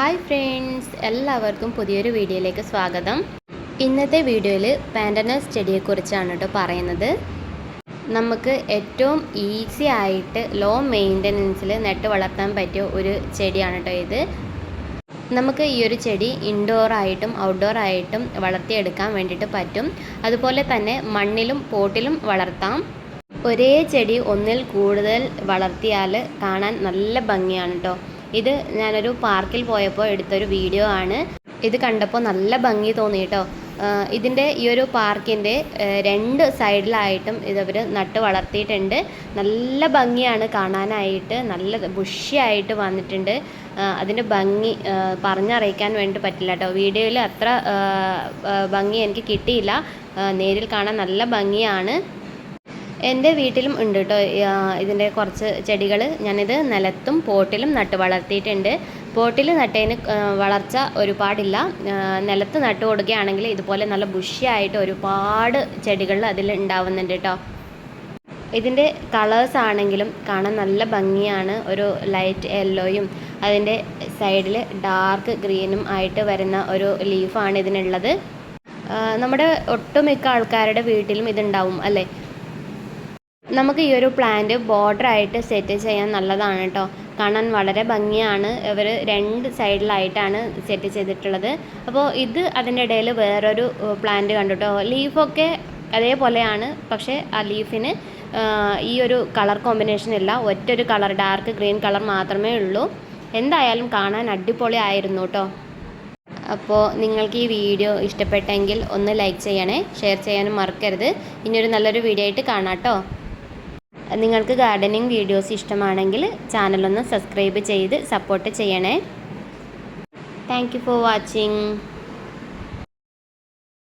Hi friends എല്ലാവർക്കും പുതിയൊരു വീഡിയോയിലേക്ക് സ്വാഗതം. ഇന്നത്തെ വീഡിയോയിൽ പാൻഡനസ് ചെടിയെക്കുറിച്ചാണ് കേട്ടോ പറയുന്നത്. നമുക്ക് ഏറ്റവും ഈസി ആയിട്ട് ലോ മെയിന്റനൻസിൽ നട്ട് വളർത്താൻ പറ്റിയ ഒരു ചെടിയാണ് കേട്ടോ ഇത്. നമുക്ക് ഈ ഒരു ചെടി ഇൻഡോർ ആയിട്ടും ഔട്ട്ഡോർ ആയിട്ടും വളർത്തിയെടുക്കാൻ വേണ്ടിയിട്ട് പറ്റും. അതുപോലെ തന്നെ മണ്ണിലും പോട്ടിലും വളർത്താം. ഒരേ ചെടി ഒന്നിൽ കൂടുതൽ വളർത്തിയാൽ കാണാൻ നല്ല ഭംഗിയാണ് കേട്ടോ ഇത് ഞാനൊരു പാർക്കിൽ പോയപ്പോൾ എടുത്തൊരു വീഡിയോ ആണ്. ഇത് കണ്ടപ്പോൾ നല്ല ഭംഗി തോന്നി കേട്ടോ. ഇതിന്റെ ഈ ഒരു പാർക്കിന്റെ രണ്ട് സൈഡിലായിട്ടും ഇതവർ നട്ട് വളർത്തിയിട്ടുണ്ട്. നല്ല ഭംഗിയാണ് കാണാനായിട്ട്. നല്ല ബുഷിയായിട്ട് വന്നിട്ടുണ്ട്. അതിന്റെ ഭംഗി പറഞ്ഞറിയിക്കാൻ വേണ്ടി പറ്റില്ല കേട്ടോ. വീഡിയോയിൽ അത്ര ഭംഗി എനിക്ക് കിട്ടിയില്ല. നേരിൽ കാണാൻ നല്ല ഭംഗിയാണ്. എന്റെ വീട്ടിലും ഉണ്ട് കേട്ടോ ഇതിന്റെ കുറച്ച് ചെടികൾ ഞാനിത് നിലത്തും പോട്ടിലും നട്ട് വളർത്തിയിട്ടുണ്ട്. പോട്ടിൽ നട്ടതിന് വളർച്ച ഒരുപാടില്ല. നിലത്ത് നട്ട് കൊടുക്കുകയാണെങ്കിൽ ഇതുപോലെ നല്ല ബുഷിയായിട്ട് ഒരുപാട് ചെടികൾ അതിൽ ഉണ്ടാവുന്നുണ്ട് കേട്ടോ ഇതിന്റെ കളേഴ്സ് ആണെങ്കിലും കാണാൻ നല്ല ഭംഗിയാണ്. ഒരു ലൈറ്റ് യെല്ലോയും അതിന്റെ സൈഡിൽ ഡാർക്ക് ഗ്രീനും ആയിട്ട് വരുന്ന ഒരു ലീഫാണ് ഇതിനുള്ളത്. നമ്മുടെ ഒട്ടുമിക്ക ആൾക്കാരുടെ വീട്ടിലും ഇതുണ്ടാവും അല്ലേ? നമുക്ക് ഈ ഒരു പ്ലാന്റ് ബോർഡറായിട്ട് സെറ്റ് ചെയ്യാൻ നല്ലതാണ് കേട്ടോ കാണാൻ വളരെ ഭംഗിയാണ്. ഇവർ രണ്ട് സൈഡിലായിട്ടാണ് സെറ്റ് ചെയ്തിട്ടുള്ളത്. അപ്പോൾ ഇത് അതിന്റെ ഇടയിൽ വേറൊരു പ്ലാന്റ് കണ്ടു കേട്ടോ ലീഫൊക്കെ അതേപോലെയാണ്. പക്ഷേ ആ ലീഫിന് ഈ ഒരു കളർ കോമ്പിനേഷൻ ഇല്ല. ഒറ്റൊരു കളർ ഡാർക്ക് ഗ്രീൻ കളർ മാത്രമേ ഉള്ളൂ. എന്തായാലും കാണാൻ അടിപൊളി ആയിരുന്നു കേട്ടോ അപ്പോൾ നിങ്ങൾക്ക് ഈ വീഡിയോ ഇഷ്ടപ്പെട്ടെങ്കിൽ ഒന്ന് ലൈക്ക് ചെയ്യണേ. ഷെയർ ചെയ്യാനും മറക്കരുത്. ഇനിയൊരു നല്ലൊരു വീഡിയോ ആയിട്ട് കാണാം കേട്ടോ നിങ്ങൾക്ക് ഗാർഡനിങ് വീഡിയോസ് ഇഷ്ടമാണെങ്കിൽ ചാനലൊന്ന് സബ്സ്ക്രൈബ് ചെയ്ത് സപ്പോർട്ട് ചെയ്യണേ. Thank for watching